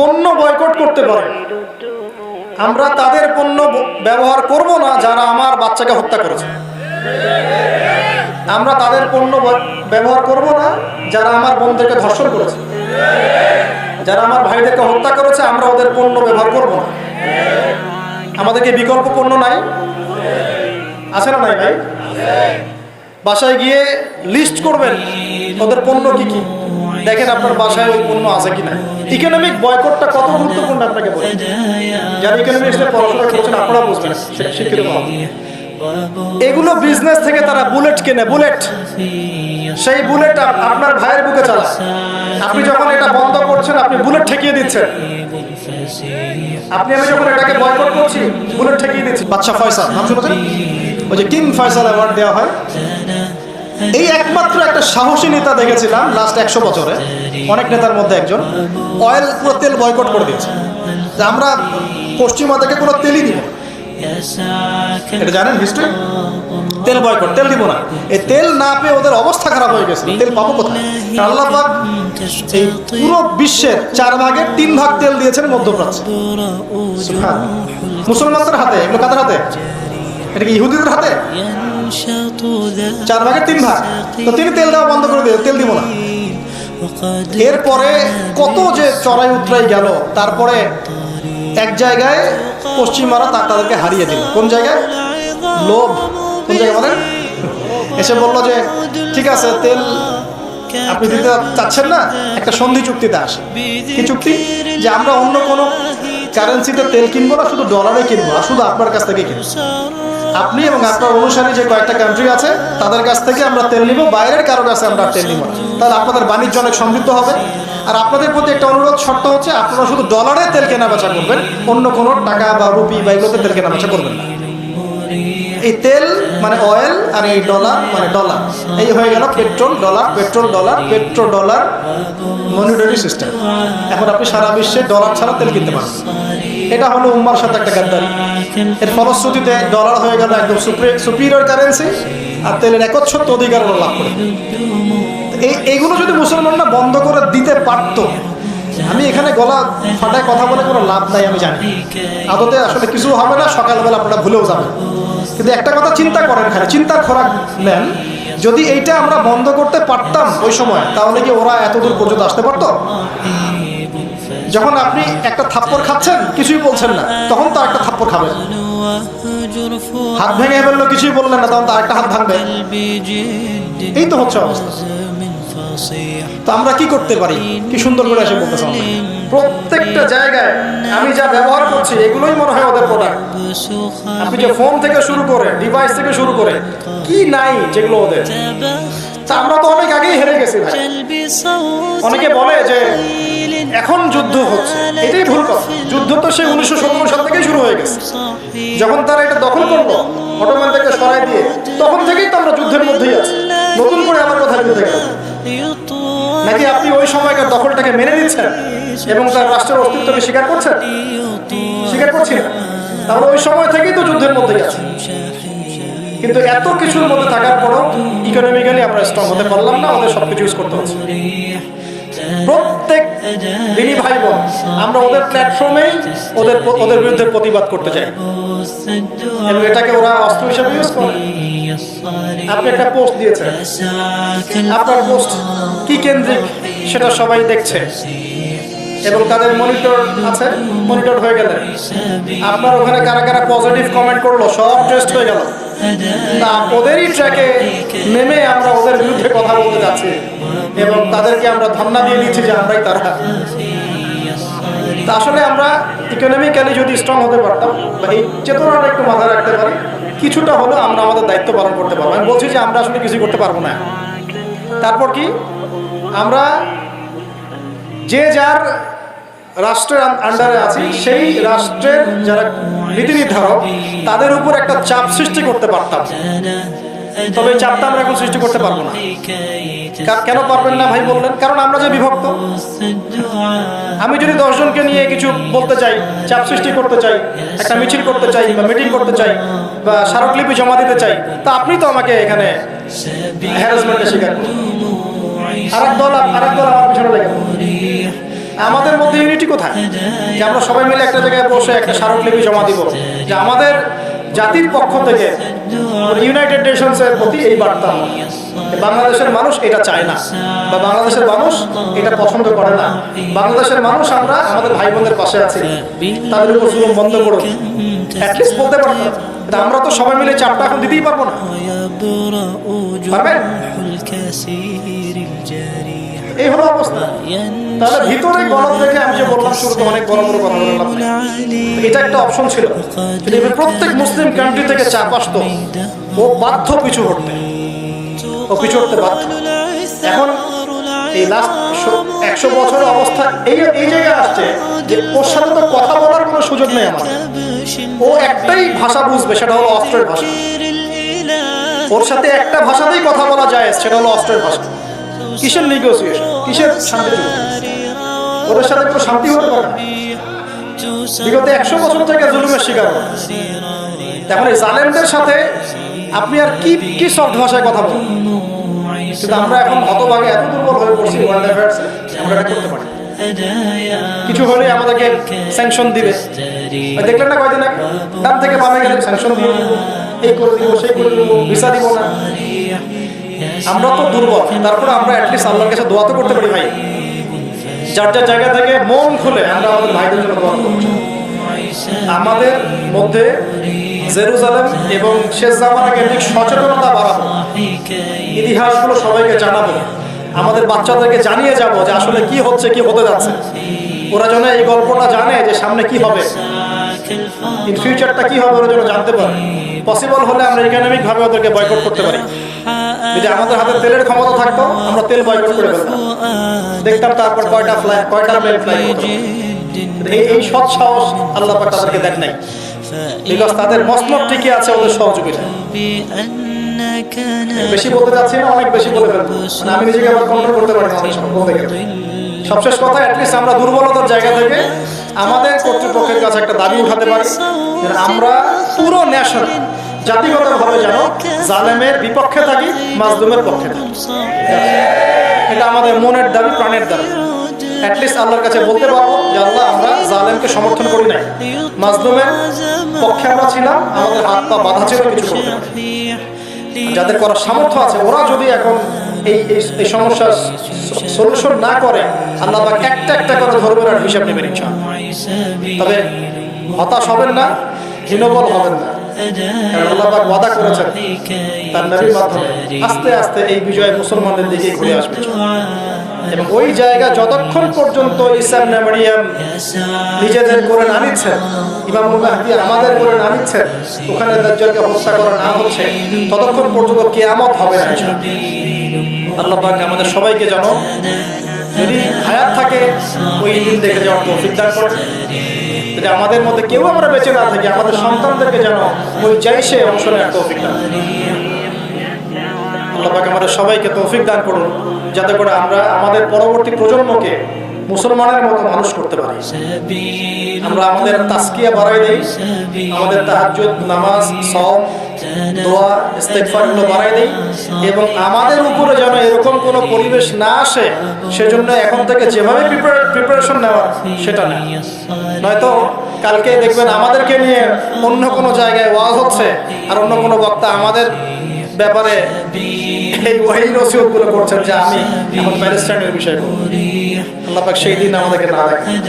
পণ্য বয়কট করতে পারে। আমরা তাদের পণ্য ব্যবহার করব না যারা আমার বাচ্চাকে হত্যা করেছে। আমরা তাদের পণ্য ব্যবহার করব না যারা আমার বোনদেরকে ধর্ষণ করেছে। যারা আমার ভাইদেরকে হত্যা করেছে, আমরা ওদের পণ্য ব্যবহার করব না। আমাদেরকে বিকল্প পণ্য নাই? আছে না নাই ভাই? বাসায় গিয়ে লিস্ট করবেন, ওদের পণ্য কি কি? দেখেন আপনার বাসায় ওই পণ্য আছে কিনা। ইকোনমিক বয়কটটা কত গুরুত্বপূর্ণ আপনাকে বলি। যারা ইকোনমিক্স নিয়ে পড়াশোনা করছেন আপনারা বুঝবেন শিক্ষিত এগুলো বিজনেস থেকে তারা বুলেট কেনে বুলেট সেই বুলেট আপ- আপনার ভাইয়ের বুকে চালায় আপনি যখন এটা বন্ধ করছেন, আপনি বুলেট ঠেকিয়ে দিচ্ছেন। আপনি, আমি যখন এটাকে বয়কট করছি বুলেট ঠেকিয়ে দিচ্ছি। বাচ্চা ফয়সাল, নাম শুনেছেন? ওই যে কিং ফয়সাল অ্যাওয়ার্ড দেওয়া হয়। এই একমাত্র একটা সাহসী নেতা দেখেছিলাম লাস্ট একশো বছরে। অনেক নেতার মধ্যে একজন। অয়েল পুরো তেল বয়কট করে দিয়েছে। যে আমরা পশ্চিমা থেকে কোনো তেলই দিব এটা জানেন হিস্ট্রি তেল বয়কট তেল দিব না। এই তেল না পেয়ে ওদের অবস্থা খারাপ হয়ে গেছে। তেল পাবো কোথায়? আল্লাহ এই পুরো বিশ্বের চার ভাগের তিন ভাগ তেল দিয়েছেন মধ্যপ্রাচ্যে। মুসলমানদের হাতে, এগুলো কাদের হাতে? এটা কি ইহুদিদের হাতে? চার ভাগের তিন ভাগ। তো তিনি তেল দেওয়া বন্ধ করে দিয়ে তেল দিব না। এরপরে কত যে চড়াই উতরাই গেল, তারপরে এক জায়গায় পশ্চিমারা তা তাদেরকে হারিয়ে দিল। কোন জায়গায়? লোভ। কোন জায়গায় বলেন? এসে বলল যে, ঠিক আছে, তেল আপনি দিতে চাচ্ছেন না, একটা সন্ধি চুক্তিতে আসে। কি চুক্তি? যে আমরা অন্য কোনো কারেন্সিতে তেল কিনবো না, শুধু ডলারে কিনবো আর শুধু আপনার কাছ থেকে কিনবো। আপনি এবং আপনার অনুসারী যে কয়েকটা কান্ট্রি আছে, তাদের কাছ থেকে আমরা তেল নিব, বাইরের কারও কাছে আমরা তেল নিব তাহলে আপনাদের বাণিজ্য অনেক সমৃদ্ধ হবে। আর আপনাদের প্রতি একটা অনুরোধ, শর্ত হচ্ছে আপনারা শুধু ডলারে তেল কেনা বেচা করবেন, অন্য কোনো টাকা বা রুপি বা এগুলোতে তেল কেনা বেচা করবেন না। এই তেল মানে অয়েল আর এই ডলার মানে ডলার এই হয়ে গেল petrol dollar petrol dollar petro dollar monetary system এখন আপনি সারা বিশ্বে ডলার ছাড়া তেল কিনতে পারেন। এটা হলো উম্মার সাথে একটা গাদ্দারি। এর ফলশ্রুতিতে ডলার হয়ে গেল একদম সুপিরিয়র কারেন্সি আর তেলের একচ্ছত্ব অধিকার লাভ করে। এই, এইগুলো যদি মুসলমানরা বন্ধ করে দিতে পারতো, আমি এখানে গলা ফাটায় কথা বলে কোনো লাভ নাই, আমি জানি। আদতে আসলে কিছু হবে না, সকালবেলা আপনারা ভুলেও যাবেন। কিন্তু একটা কথা চিন্তা করেন খালি চিন্তার খোরাক নেন যদি এইটা আমরা বন্ধ করতে পারতাম ওই সময়, তাহলে কি ওরা এত দূর পর্যন্ত আসতে পারতো? যখন আপনি একটা থাপ্পড় খাচ্ছেন, কিছুই বলছেন না, তখন তো একটা থাপ্পড় খাবেন। হাত ভেঙে ফেলল, কিছুই বললেন না, তখন তো আরেকটা হাত ভাঙবে। এই তো হচ্ছে অবস্থা। তো আমরা কি করতে পারি? কি সুন্দর করে এসে বলতে চান প্রত্যেকটা জায়গায় আমি যা ব্যবহার করছি, এগুলোই মনে হয় ওদের প্রোডাক্ট আপনি যে ফোন থেকে শুরু করে ডিভাইস থেকে শুরু করে, কি নাই যেগুলো ওদের? আমরা তো অনেক আগেই হেরে গেছি ভাই। অনেকে বলে যে এখন যুদ্ধ হচ্ছে। এটাই ভুল কথা। যুদ্ধ তো সেই উনিশশো সত্তর সাল থেকেই শুরু হয়ে গেছে। যখন তারা এটা দখল করল অটোমান থেকে সরাই দিয়ে, তখন থেকেই তো আমরা যুদ্ধের মধ্যেই আছি। সময়কার দখলটাকে মেনে নিচ্ছেন এবং তার রাষ্ট্রের অস্তিত্বকে স্বীকার করছেন স্বীকার করছি। না তাহলে ওই সময় থেকেই তো যুদ্ধের মধ্যে আছে কিন্তু এত কিছুর মধ্যে থাকার পরও ইকোনমিক্যালি আমরা স্ট্রং হতে পারলাম না ওদের সবকিছু ইউজ করতে হচ্ছে। প্রত্যেক দিনই ভাই বোন আমরা ওদের প্ল্যাটফর্মেই ওদের ওদের বিরুদ্ধে প্রতিবাদ করতে চাই। এবং এটাকে ওরা অস্ত্র হিসেবে ইউজ করে। আপনি একটা পোস্ট দিয়েছেন। আপনার পোস্ট কি কেন্দ্রিক? সেটা সবাই দেখছে। এবং তাদের মনিটর আছে মনিটর হয়ে গেলে। আপনার ওখানে কারা কারা পজিটিভ কমেন্ট করল, সব টেস্ট হয়ে গেল। তা ওদেরই ট্র্যাকে নেমে আমরা ওদের বিরুদ্ধে কথা বলতে যাচ্ছি। এবং তাদেরকে আমরা ধান্না দিয়ে দিচ্ছি যে আমরাই তারা। তা আসলে আমরা ইকোনমিক্যালি যদি স্ট্রং হতে পারতাম, বা এই চেতনাটা একটু মাথায় রাখতে পারি, কিছুটা হলেও আমরা আমাদের দায়িত্ব পালন করতে পারব। আমি বলছি যে আমরা আসলে কিছু করতে পারব না। তারপর কি? আমরা যে যার রাষ্ট্রের আন্ডারে আছি, সেই রাষ্ট্রের যারা নীতি নির্ধারক, তাদের উপর একটা চাপ সৃষ্টি করতে পারতাম। তবে চাপটা আমরা এখন সৃষ্টি করতে পারব না। কেন পারবেন না ভাই বললেন? কারণ আমরা যে বিভক্ত, আমি যদি দশজনকে নিয়ে কিছু বলতে চাই, চাপ সৃষ্টি করতে চাই, একটা মিছিল করতে চাই, বা মিটিং করতে চাই, বা স্মারকলিপি জমা দিতে চাই, তা আপনি তো আমাকে এখানে হ্যারাসমেন্টের শিকার আর এক দল আর এক দল আমার পিছনে লেগে। আমাদের মধ্যে ইউনিটি কোথায়? যে আমরা সবাই মিলে একটা জায়গায় বসে একটা স্মারকলিপি জমা দিব। যে আমাদের জাতির পক্ষ থেকে ইউনাইটেড নেশনস এর প্রতি এই বার্তা বাংলাদেশের মানুষ এটা চায় না, বা বাংলাদেশের মানুষ এটা পছন্দ করে না। বাংলাদেশের মানুষ আমরা, আমাদের ভাই বোনদের পাশে আছি। তাদের উপর জুলুম বন্ধ করুন। অ্যাটলিস্ট বলতে পারব আমরা তো সবাই মিলে চাপটা এখন দিতেই পারব না। পারবেন? এই হলো অবস্থা। তাহলে ভিতরে গরম দেখে আমি যে বললাম শুরুতে অনেক গরম এটা একটা অপশন ছিল। প্রত্যেক মুসলিম কান্ট্রি থেকে চাপ আসতো ও বাধ্য পিছু হটতে। ও পিছু হটতে বাধ্য। এখন এই লাস্ট একশো বছরের অবস্থা এই এই জায়গায় আসছে যে ওর সাথে তো কথা বলার কোনো সুযোগ নেই আমার ও একটাই ভাষা বুঝবে, সেটা হলো অস্ত্রের ভাষা। ওর সাথে একটা ভাষাতেই কথা বলা যায়, সেটা হলো অস্ত্রের ভাষা। কিসের নেগোসিয়েশন কিসের শান্তি ওদের সাথে কোনো শান্তি হতে পারে না বিগত একশো বছর থেকে জুলুমের শিকার। এখন এই জালেমদের সাথে আপনি আর কি কি সফট ভাষায় কথা বলেন? কিন্তু আমরা এখন হতভাগে এত দুর্বল হয়ে পড়ছি ওয়ার্ল্ড অ্যাফেয়ার্সে আমরা এটা করতে পারি কিছু হলে আমাদেরকে স্যাংশন দিবে। দেখলেন না কয়দিন আগে? ডান থেকে বামে গেলে স্যাংশন দিব এই করে দিব, সেই করে দিব, ভিসা দিব না। আমরা তো দুর্বল তারপরে আমরা অ্যাটলিস্ট আল্লাহর কাছে দোয়া তো করতে পারি ভাই। যার যার জায়গা থেকে মন খুলে আমরা আমাদের ভাইদের জন্য দোয়া করব আমাদের মধ্যে জেরুজালেম এবং শেষ জামানা কেন্দ্রিক সচেতনতা বাড়াবো। ইতিহাসগুলো সবাইকে জানাব। আমাদের বাচ্চাদেরকে জানিয়ে যাব যে আসলে কি হচ্ছে, কি হতে যাচ্ছে। ওরা যেন এই গল্পটা জানে যে সামনে কি হবে। ইন ফিউচারটা কি হবে, ওরা যেন জানতে পারে। পসিবল হলে আমরা ইকোনমিক ভাবে ওদেরকে বয়কট করতে পারি। আমাদের হাতে তেলের ক্ষমতা থাকতো, আমরা তেল করে দেখতাম তারপর কয়টা ফ্লাই কয়টা প্লেন ফ্লাই এই সৎ সাহস আল্লাহ পাক তাদেরকে দেন নাই। বিকজ তাদের ঠিকই আছে ওদের সহযোগিতা বেশি বলতে চাচ্ছি না, অনেক বেশি বলে ফেলব। মানে আমি নিজেকে আবার কন্ট্রোল করতে পারি সবশেষ কথা অ্যাটলিস্ট আমরা দুর্বলতার জায়গা থেকে আমাদের কর্তৃপক্ষের কাছে একটা দাবি উঠাতে পারি আমরা পুরো ন্যাশনাল জাতিগতভাবে যেন জালেমের বিপক্ষে থাকি, মাজলুমের পক্ষে থাকি। এটা আমাদের মনের দাবি, প্রাণের দাবি। আল্লাহর কাছে বলতে পারব যে আল্লাহ, আমরা জালেমকে সমর্থন করি নাই। মাজলুমের পক্ষে আমরা ছিলাম, আমাদের হাত পা বাধা ছিল, কিছু যাদের করার সামর্থ্য আছে, ওরা যদি এখন এই, এই- সমস্যার সলিউশন না করে, আল্লাহ একটা একটা করে ধরবেন আর হিসাব নেবেন, ইনশাআল্লাহ। তবে হতাশ হবেন না, হীনবল হবেন না। আস্তে আস্তে এই বিজয় মুসলমানদের ওই জায়গা যতক্ষণ পর্যন্ত নিজেদের করে না নিচ্ছেন ইমামুল মাহদি আমাদের করে না নিচ্ছেন ওখানে দাজ্জালকে হত্যা করা না হচ্ছে, ততক্ষণ পর্যন্ত কেয়ামত হবে। আল্লাহ আমাদের সবাইকে যেন যদি হায়াত থাকে, ওই দিন দেখে যাওয়ার তৌফিক দান করে যদি আমাদের মধ্যে কেউ আমরা বেঁচে না থাকি, আমাদের সন্তানদেরকে যেন ওই জাইসে অংশ নেওয়ার তৌফিক দান করে। আল্লাহ পাক আমাদের সবাইকে তৌফিক দান করুন, যাতে করে আমরা আমাদের পরবর্তী প্রজন্মকে মুসলমানের মতো মানুষ করতে পারি আমরা আমাদের তাস্কিয়া বাড়াই দেই, আমাদের তাহাজ্জুদ, নামাজ সওম দোয়া ইস্তেগফারগুলো বাড়াই দেই এবং আমাদের উপরে যেন এরকম কোনো পরিবেশ না আসে, সেজন্য এখন থেকে যেভাবে প্রিপারেশন নেওয়া সেটা না নয়তো কালকে দেখবেন আমাদেরকে নিয়ে অন্য কোনো জায়গায় ওয়াজ হচ্ছে আর অন্য কোনো বক্তা আমাদের ব্যাপারে এই ওয়াহি নসিহতগুলো করছেন যে আমি এখন প্যালেস্টাইনের বিষয়। আল্লাহ পাক সেই দিন আমাদেরকে না দেখেন